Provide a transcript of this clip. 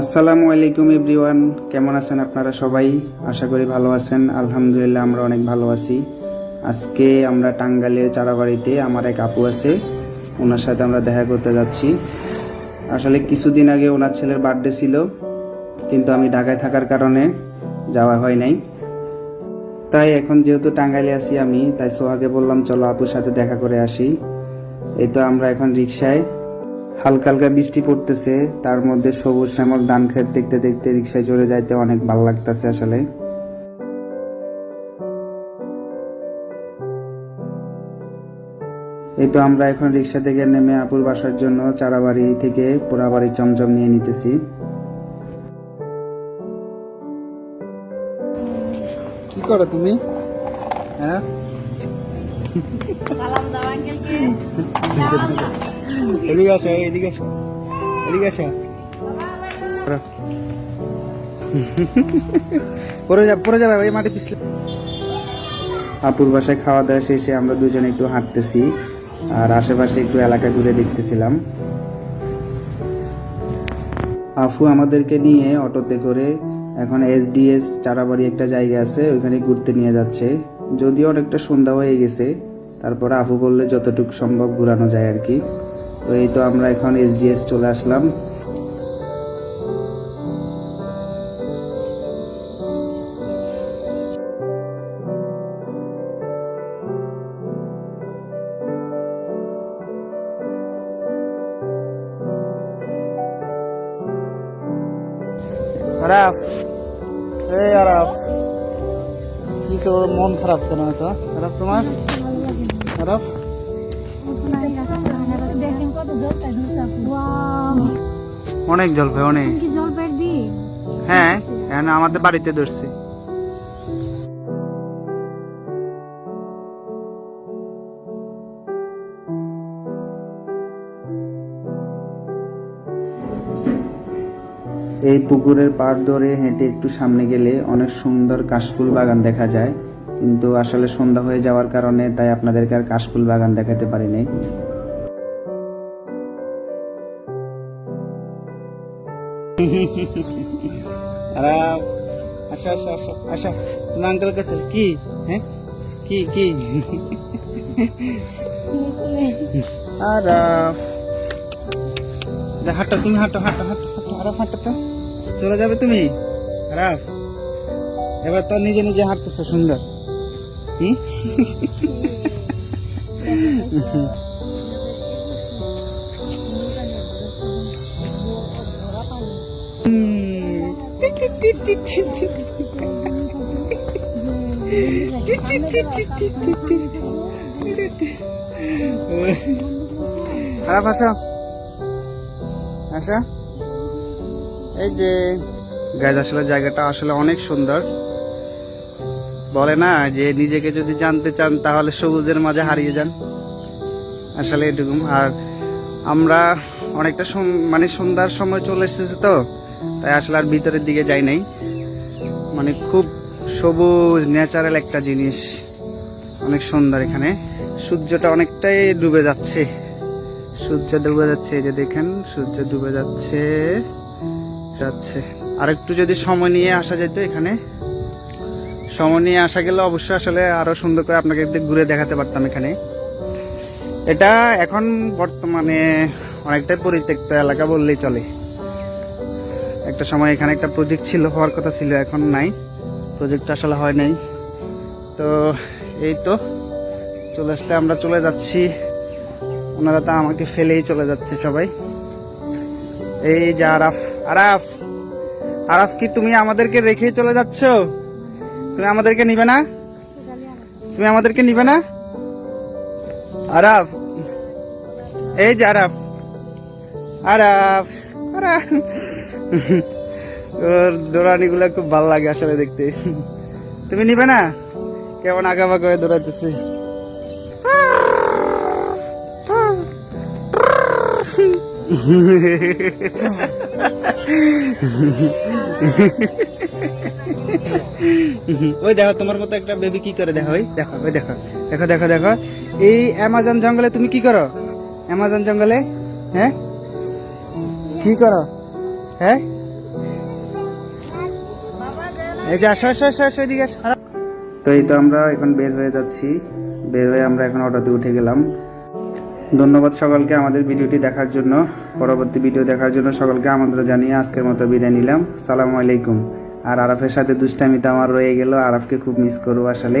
আসসালামু আলাইকুম এভরিওয়ান, কেমন আছেন আপনারা সবাই? আশা করি ভালো আছেন। আলহামদুলিল্লাহ, আমরা অনেক ভালো আছি। আজকে আমরা টাঙ্গাইলের চারাবাড়িতে আমার এক আপু আছে। ওনার সাথে আমরা দেখা করতে যাচ্ছি। আসলে কিছুদিন আগে ওনার ছেলের বার্থডে ছিল, কিন্তু আমি ঢাকায় থাকার কারণে যাওয়া হয় নাই। তাই এখন যেহেতু টাঙ্গাইলে আছি আমি, তাই সোহাগে বললাম, চলো আপুর সাথে দেখা করে আসি। এই তো আমরা এখন রিক্সায় হালকা হালকা বৃষ্টি পড়তেছে, তার মধ্যে সবুজ শ্যামল ধান খেত দেখতে দেখতে রিক্সায় চড়ে যাইতে অনেক ভালো লাগতেছে আসলে। এই তো আমরা এখন রিক্সা থেকে নেমে আপুর বাসার জন্য চারাবাড়ি থেকে পোড়াবাড়ি চমচম নিয়ে নিতেছি। কি করো তুমি? হ্যাঁ? আপুর বাসায় খাওয়া দাওয়া শেষে আমরা দুজনে একটু হাঁটতেছি, আর আশেপাশে একটু এলাকা ঘুরে দেখতেছিলাম। আফু আমাদেরকে নিয়ে অটোতে করে এখন এসডিএস চারাবাড়ি একটা জায়গা আছে, ওইখানে ঘুরতে নিয়ে যাচ্ছে। যদিও অনেকটা সন্ধ্যা হয়ে গেছে, তারপরে আফু বললে যতটুকু সম্ভব ঘুরানো যায় আর কি। তো এই তো আমরা এখন এসডিএস চলে আসলাম। আরাফ। এই আরাফ। কি তোর মন খারাপ কেন তো খারাপ তোমার? খারাপ? অনেক জল পায় অনেক জল হ্যাঁ হ্যাঁ আমাদের বাড়িতে ধরছে। এই পুকুরের পাড় ধরে হেঁটে একটু সামনে গেলে অনেক সুন্দর কাশফুল বাগান দেখা যায়। কিন্তু আসলে সন্ধ্যা হয়ে যাওয়ার কারণে তাই আপনাদেরকে আর কাশফুল বাগান দেখাতে পারি নাই। আর আসো আসো আসো আসো। কি? হ্যাঁ? কি কি? আর হাঁটো, তুমি হাঁটো হাঁটো হাঁটো হাঁটো আরাফ হাঁটো তো। চলে যাবে তুমি? এবার তো নিজে নিজে হাঁটতেছো সুন্দর। খারাপ আসো। আসো। এই যে গাছ আসলে জায়গাটা আসলে অনেক সুন্দর। বলে না যে নিজেকে যদি জানতে চান, তাহলে সবুজের মাঝে হারিয়ে যান। আসলে এটুকুম। আর আমরা অনেকটা মানে সন্ধ্যার সময় চলে এসেছে তো, তাই আসলে আর ভিতরের দিকে যাই নাই। মানে খুব সবুজ ন্যাচারাল একটা জিনিস। অনেক সুন্দর এখানে। সূর্যটা অনেকটাই ডুবে যাচ্ছে। সূর্য ডুবে যাচ্ছে, এই যে দেখেন, সূর্য ডুবে যাচ্ছে। যাচ্ছে। আর একটু যদি সময় নিয়ে আসা যেত এখানে। সময় নিয়ে আসা গেলে অবশ্যই আসলে আরও সুন্দর করে আপনাকে ঘুরে দেখাতে পারতাম এখানে। এটা এখন বর্তমানে অনেকটাই পরিত্যক্ত এলাকা বললেই চলে। একটা সময় এখানে একটা প্রজেক্ট ছিল, হওয়ার কথা ছিল, এখন নাই। প্রজেক্টটা আসলে হয় নাই। তো এই তো, চলে আসলে আমরা চলে যাচ্ছি। ওনারা তো আমাকে ফেলেই চলে যাচ্ছে সবাই। এই যে আরাফ আরাফ আরাফ কি তুমি আমাদেরকে রেখে চলে যাচ্ছ? তুমি আমাদেরকে নিবে না? তুমি আমাদেরকে নিবে না? আরাফ, এই যে আরাফ। আরাফ আরাফ। ওর দৌড়ানি গুলো খুব ভালো লাগে আসলে দেখতে। তুমি নিবে না? কেমন আগা বাগা হয়ে দৌড়াইতেছে। ওই দেখো, তোমার মতো একটা বেবি কি করে? দেখো, ওই দেখো ওই দেখো দেখো দেখো দেখো। এই অ্যামাজন জঙ্গলে তুমি কি করো? অ্যামাজন জঙ্গলে হ্যাঁ? কি করো? হ্যাঁ? এই যে আসো আসো আসো আসো, এদিকে তো এই তো আমরা এখন বের হয়ে যাচ্ছি। বের হয়ে আমরা এখন অটোতে উঠে গেলাম। ধন্যবাদ সকলকে আমাদের ভিডিওটি দেখার জন্য। পরবর্তী ভিডিও দেখার জন্য সকলকে আমন্ত্রণ জানিয়ে আজকের মতো বিদায় নিলাম। সালামু আলাইকুম। আর আরাফের সাথে দুষ্টামিতে আমার রয়ে গেল। আরাফকে খুব মিস করব আসলে